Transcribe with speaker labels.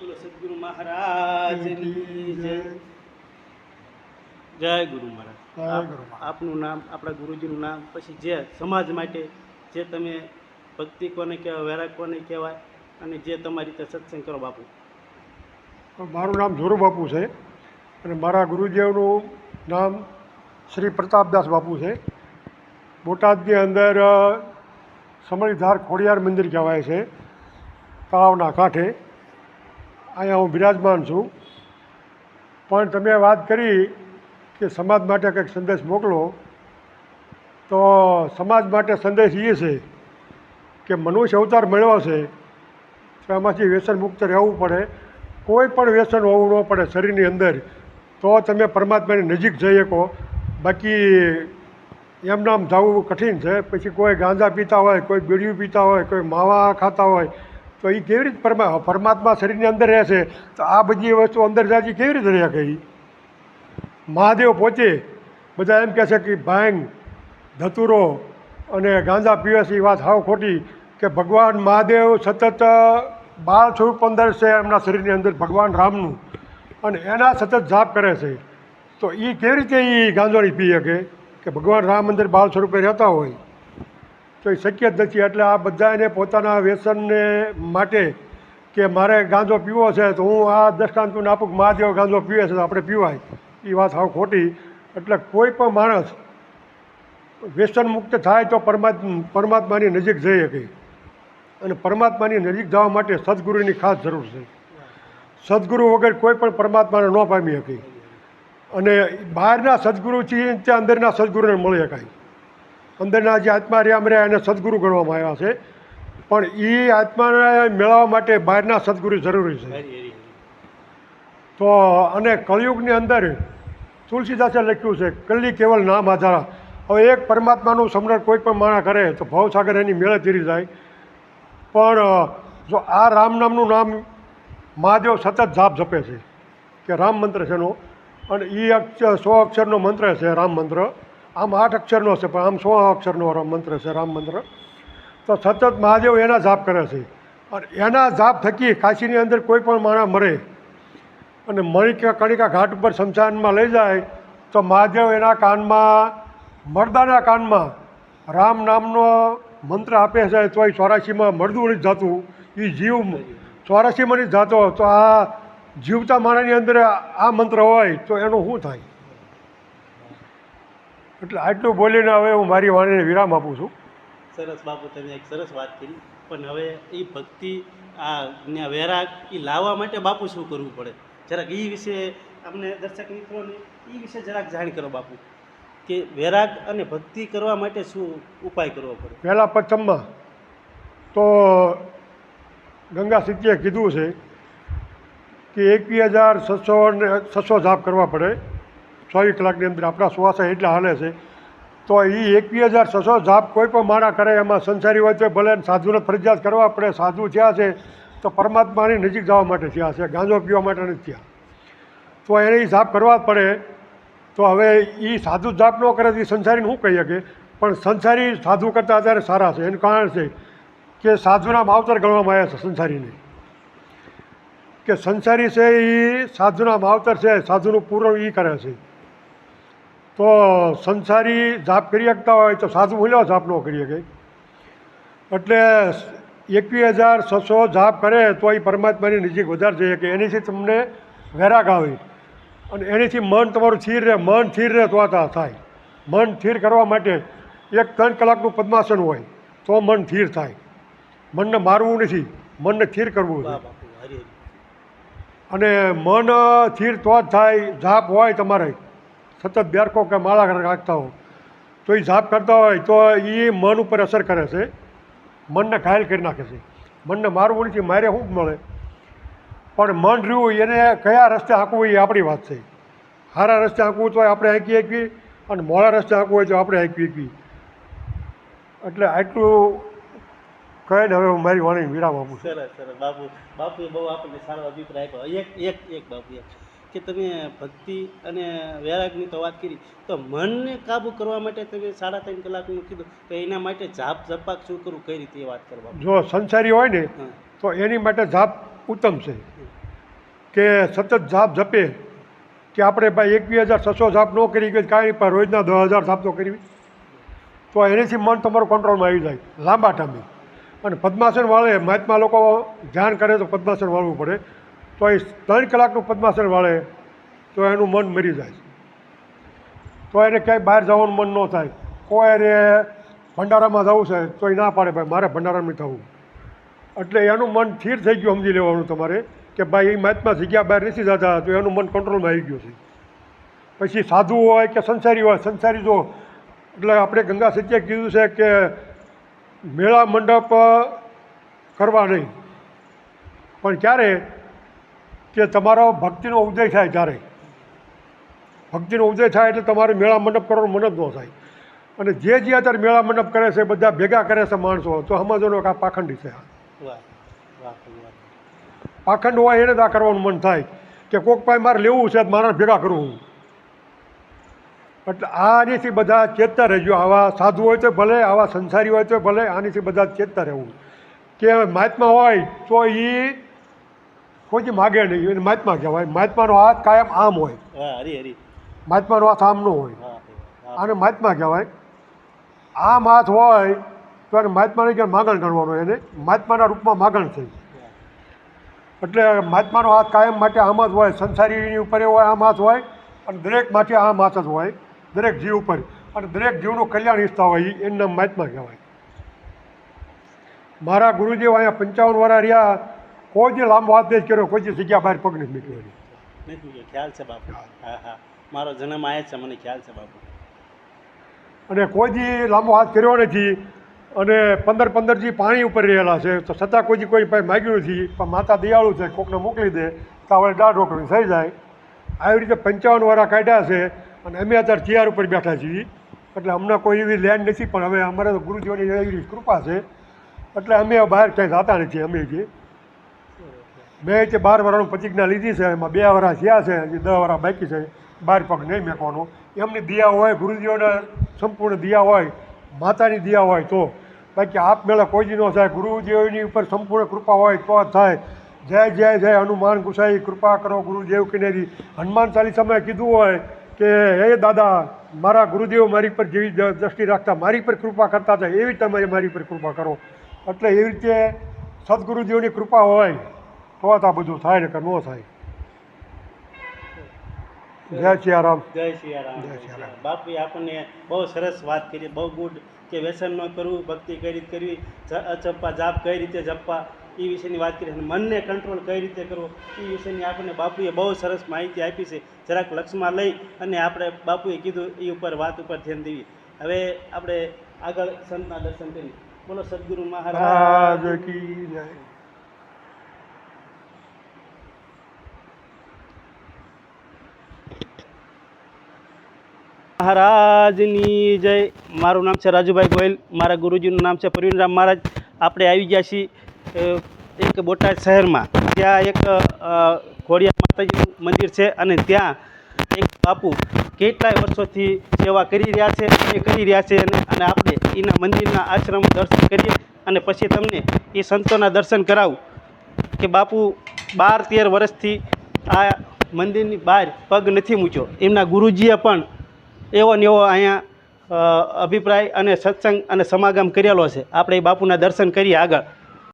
Speaker 1: બોલો સદગુરુ મહારાજની જય. જય ગુરુ મહારાજ.
Speaker 2: જય ગુરુ
Speaker 1: આપનું નામ આપણા ગુરુજીનું નામ પછી જે સમાજ માટે જે તમે ભક્તિ કોને કહેવાય વૈરાગ કોને કહેવાય અને જે તમારી રીતે સત્સંગ કરો બાપુ.
Speaker 2: મારું નામ જોરુ બાપુ છે અને મારા ગુરુદેવનું નામ શ્રી પ્રતાપદાસ બાપુ છે. બોટાદની અંદર સમણીધાર ખોડિયાર મંદિર કહેવાય છે તળાવના કાંઠે. અહીંયા હું બિરાજમાન છું. પણ તમે વાત કરી કે સમાજ માટે કંઈક સંદેશ મોકલો, તો સમાજ માટે સંદેશ એ છે કે મનુષ્ય અવતાર મળ્યો છે, તો એમાંથી વ્યસન મુક્ત રહેવું પડે. કોઈ પણ વ્યસન હોવું ન પડે શરીરની અંદર. તો તમે પરમાત્માની નજીક જઈ શકો. બાકી એમ નામ જવું કઠિન છે. પછી કોઈ ગાંજા પીતા હોય, કોઈ બીડીયું પીતા હોય, કોઈ માવા ખાતા હોય તો એ કેવી રીતે પરમા, પરમાત્મા શરીરની અંદર રહે છે, તો આ બધી વસ્તુ અંદર જાજી કેવી રીતે રહે કઈ મહાદેવ પહોંચે બધા એમ કહે છે કે ભાંગ, ધતુરો અને ગાંજા પીવે છે એ વાત હાવ ખોટી કે ભગવાન મહાદેવ સતત બાળ સ્વરૂપ અંદર છે એમના શરીરની અંદર ભગવાન રામનું અને એના સતત જાપ કરે છે. તો એ કેવી રીતે એ ગાંજોળી પી શકે? કે ભગવાન રામ અંદર બાળ સ્વરૂપે રહેતા હોય. તો એ શક્ય જ નથી. એટલે આ બધાને પોતાના વ્યસનને માટે કે મારે ગાંજો પીવો છે તો હું આ દૃષ્ટાંતને આપું મહાદેવ ગાંજો પીવે છે તો આપણે પીવાય. એ વાત સાવ ખોટી. એટલે કોઈ પણ માણસ વ્યસન મુક્ત થાય તો પરમાત્મા, પરમાત્માની નજીક જઈ શકે. અને પરમાત્માની નજીક જવા માટે સદગુરુની ખાસ જરૂર છે. સદગુરુ વગર કોઈ પણ પરમાત્માને ન પામી શકે. અને બહારના સદગુરુથી ત્યાં અંદરના સદગુરુને મળી શકાય. અંદરના જે આત્મા રહ્યા એને સદગુરુ ગણવામાં આવ્યા છે. પણ એ આત્માને મેળવવા માટે બહારના સદગુરુ જરૂરી છે. તો અને કળિયુગની અંદર તુલસીદાસે લખ્યું છે કલ્લી કેવલ નામ આધારા. હવે એક પરમાત્માનું સ્મરણ કોઈ પણ માણા કરે તો ભવસાગર એની મેળે તીરી જાય. પણ જો આ રામ નામનું નામ મહાદેવ સતત જાપ જપે છે કે રામ મંત્ર છે એનો અને એ અક્ષર સો અક્ષરનો મંત્ર છે રામ મંત્ર. આમ આઠ અક્ષરનો છે, પણ આમ સો અક્ષરનો રામ મંત્ર છે, રામ મંત્ર. તો સતત મહાદેવ એના જાપ કરે છે. અને એના જાપ થકી કાશીની અંદર કોઈ પણ માણસ મરે અને મણિકા, કણિકા ઘાટ ઉપર શમશાનમાં લઈ જાય, તો મહાદેવ એના કાનમાં, મરદાના કાનમાં રામ નામનો મંત્ર આપે છે તોય ચોરાશીમાં મળતું નથી જાતું. એ જીવ ચોરાશીમાં નથી જાતો તો આ જીવતા માણસની અંદર આ મંત્ર હોય તો એનું શું થાય? એટલે આટલું બોલીને હવે હું મારી વાણીને વિરામ આપું છું.
Speaker 1: સરસ બાપુ તમે એક સરસ વાત કરી. પણ હવે એ ભક્તિ આ વેરાગ એ લાવવા માટે બાપુ શું કરવું પડે? જરાક એ વિશે અમને દર્શક મિત્રોને એ વિશે જરાક જાણ કરો બાપુ કે વૈરાગ અને ભક્તિ કરવા માટે શું ઉપાય કરવો પડે?
Speaker 2: પહેલાં પ્રથમમાં તો ગંગા સિદ્ધિએ કીધું છે કે એકવી હજાર છસો ને છસો જાપ કરવા પડે. ચોવીસ કલાકની અંદર આપણા શ્વાસ એટલા હાલે છે. તો એ એકવીસ હજાર છસો જાપ કોઈ પણ માણા કરે, એમાં સંસારી હોય તો ભલે સાધુને ફરજિયાત કરવા પડે, સાધુ થયા છે, તો પરમાત્માની નજીક જવા માટે થયા છે, ગાંજો પીવા માટે નથી થયા. તો એને એ જાપ કરવા જ પડે. તો હવે એ સાધુ જાપ ન કરે તો એ સંસારીને શું કહી શકે? પણ સંસારી સાધુ કરતાં અત્યારે સારા છે. એનું કારણ છે કે સાધુના માવતર ગણવામાં આવ્યા છે સંસારીને. કે સંસારી છે એ સાધુના માવતર છે, સાધુનું પૂરણ એ કરે છે. તો સંસારી જાપ કરી શકતા હોય તો સાધુ મૂલ્યો જાપ ન કરી શકે. એટલે એકવીસ હજાર છસો જાપ કરે તો એ પરમાત્માની નજીક વધારે જઈ શકે. એનીથી તમને વેરાગ આવે. અને એનીથી મન તમારું સ્થિર રહે. મન સ્થિર રહે તો આ થાય. મન સ્થિર કરવા માટે એક ત્રણ કલાકનું પદ્માસન હોય તો મન સ્થિર થાય. મનને મારવું નથી. મનને સ્થિર કરવું અને મન સ્થિર તો જ થાય. જાપ હોય તમારે. સતત બેરકો કે માળા રાખતા હો તો એ જાપ કરતા હોય, તો એ મન ઉપર અસર કરે છે. મનને ઘાયલ કરી નાખે છે. મનને મારવું નથી મારે શું મળે. પણ મન રહ્યું એને કયા રસ્તે હાંકવું એ આપણી વાત છે. સારા રસ્તે હાંકવું તો આપણે હાંકી શકીએ અને મોડા રસ્તે હાંકવું હોય તો આપણે હાંકી શકીએ એટલે આટલું કહીને હવે હું મારી વાણી વિરામ આપું
Speaker 1: સરસ સરસ. બાપુ, બાપુએ બહુ આપણને સારો અભિપ્રાય એક એક એક બાપુ, એક. કે તમે ભક્તિ અને વૈરાગની તો વાત કરી તો મનને કાબૂ કરવા માટે તમે સાડા ત્રણ કલાકનું કીધું તો એના માટે જાપ જપાક શું કરવું કઈ રીતે વાત કરવા
Speaker 2: જો સંસારી હોય ને તો એની માટે જાપ ઉત્તમ છે. કે સતત જાપ જપે કે આપણે ભાઈ એકવીસ હજાર છસો જાપ ન કરી કે કાંઈ પણ રોજના દસ હજાર જાપ તો કરવી. તો એનાથી મન તમારું કંટ્રોલમાં આવી જાય લાંબા ટાઈમે. અને પદ્માસન વાળે મહાત્મા લોકો ધ્યાન કરે તો પદ્માસન વાળવું પડે. તો એ ત્રણ કલાકનું પદ્માસન વાળે તો એનું મન મરી જાય તો એને ક્યાંય બહાર જવાનું મન ન થાય. કોઈ એને ભંડારામાં જવું છે તો એ ના પાડે, ભાઈ, મારે ભંડારામાં થવું એટલે એનું મન સ્થિર થઈ ગયું સમજી લેવાનું તમારે, કે ભાઈ, એ મહાત્મા જગ્યા બહાર નથી જતા, તો એનું મન કંટ્રોલમાં આવી ગયું છે. પછી સાધુ હોય કે સંસારી હોય, સંસારી જો, એટલે આપણે ગંગા સત્ય કીધું છે કે મેળા મંડપ કરવા નહીં. પણ ક્યારે કે તમારો ભક્તિનો ઉદય થાય ત્યારે ભક્તિનો ઉદય થાય એટલે તમારે મેળા મંડપ કરવાનું મન જ ન થાય. અને જે જે અત્યારે મેળા મંડપ કરે છે બધા ભેગા કરે છે માણસો તો સમજવાનો કે આ પાખંડી છે. પાખંડ હોય એને જ આ કરવાનું મન થાય કે કોક પાસે મારે લેવું છે મારા ભેગા કરવું એટલે આનીથી બધા ચેતતા રહેજો. આવા સાધુ હોય તો ભલે આવા સંસારી હોય તો ભલે આનીથી બધા ચેતતા રહેવું. કે મહાત્મા હોય તો એ કોઈ માગે નહીં. એને મહાત્મા કહેવાય. મહાત્માનો હાથ કાયમ આમ હોય. મહાત્માનો હાથ આમનો હોય. આને મહાત્મા કહેવાય આમ હાથ હોય તો એને મહાત્માને ક્યાં માગણ કરવાનો એને મહાત્માના રૂપમાં માગણ થઈ એટલે મહાત્માનો હાથ કાયમ માટે આમ જ હોય. સંસારીની ઉપર હોય આમ હાથ હોય. અને દરેક માટે આમ હાથ જ હોય. દરેક જીવ ઉપર. અને દરેક જીવનું કલ્યાણ ઈચ્છતા હોય એનું નામ મહાત્મા કહેવાય. મારા ગુરુદેવ અહીંયા પંચાવન વાળા રહ્યા. કોઈ જે લાંબો હાથ નથી કર્યો કોઈ જે જગ્યા બહાર પગ નથી નીકળ્યો
Speaker 1: નથી ખ્યાલ છે બાપુ. હા હા. મારો જન્મ આયા છે મને ખ્યાલ છે બાપુ.
Speaker 2: અને કોઈ દી લાંબો હાથ કર્યો નથી અને પંદર પંદર જી પાણી ઉપર રહેલા છે તો છતાં કોઈ કોઈ પાસે માગ્યું નથી પણ માતા દયાળુ છે કોકને મોકલી દે તો આપણે દાઢ રોકડી થઈ જાય. આવી રીતે પંચાવન વાળા કાઢ્યા છે અને અમે અત્યારે ચિયાર ઉપર બેઠા છીએ. એટલે અમને કોઈ એવી લેન્ડ નથી પણ હવે અમારે તો ગુરુજીઓની એવી કૃપા છે. એટલે અમે બહાર ક્યાંય જતા નથી અમે જે મેં તે બાર વર્ષનું પ્રતિજ્ઞા લીધી છે, એમાં બે વરા થયા છે, હજી દસ વરા બાકી છે, બાર પગ નહીં મેકવાનો. એમની દિયા હોય, ગુરુજીઓના સંપૂર્ણ દિયા હોય, માતાની દિયા હોય તો. બાકી આપમેળે કોઈ ન થાય, ગુરુજીઓની ઉપર સંપૂર્ણ કૃપા હોય તો થાય. જય જય જય, હનુમાન ગુસાઈ, કૃપા કરો ગુરુદેવ કિનેરી. હનુમાન ચાલીસામાં કીધું હોય કે, હે દાદા, મારા ગુરુદેવ મારી પર જેવી દ્રષ્ટિ રાખતા મારી પર કૃપા કરતા હતા, એવી તમે મારી પર કૃપા કરો. એટલે એવી રીતે સદગુરુદેવની કૃપા હોય તો આ બધું થાય ને કે ન થાય. જય સિયારામ
Speaker 1: જય સિયારામ
Speaker 2: જય સિયારામ.
Speaker 1: બાપુએ આપણને બહુ સરસ વાત કરી બહુ ગુડ કે વ્યસન ન કરવું ભક્તિ કઈ રીતે કરવી અચપ્પા જાપ કઈ રીતે જપવા એ વિશેની વાત કરી અને મનને કંટ્રોલ કઈ રીતે કરવો એ વિશેની આપણને બાપુએ બહુ સરસ માહિતી આપી છે. જરાક લક્ષમાં લઈ અને આપણે બાપુએ કીધું એ ઉપર વાત ઉપર ધ્યાન દેવી. હવે આપણે આગળ સંતના દર્શન કરી બોલો સદગુરુ મહારાજ.
Speaker 2: કી જય.
Speaker 1: મહારાજની જય. મારું નામ છે રાજુભાઈ ગોયલ. મારા ગુરુજીનું નામ છે પ્રવીણરામ મહારાજ. આપણે આવી ગયા છીએ એક બોટાદ શહેરમાં. ત્યાં એક ખોડિયા માતાજીનું મંદિર છે અને ત્યાં એક બાપુ કેટલાય વર્ષોથી સેવા કરી રહ્યા છે અને કરી રહ્યા છે અને આપણે એના મંદિરના આશ્રમ દર્શન કરીએ અને પછી તમને એ સંતોના દર્શન કરાવું કે બાપુ બાર તેર વર્ષથી આ મંદિરની બહાર પગ નથી મૂક્યો. એમના ગુરુજીએ પણ એવો ને એવો અહીંયા અભિપ્રાય અને સત્સંગ અને સમાગમ કરેલો છે. આપણે એ બાપુના દર્શન કરીએ આગળ.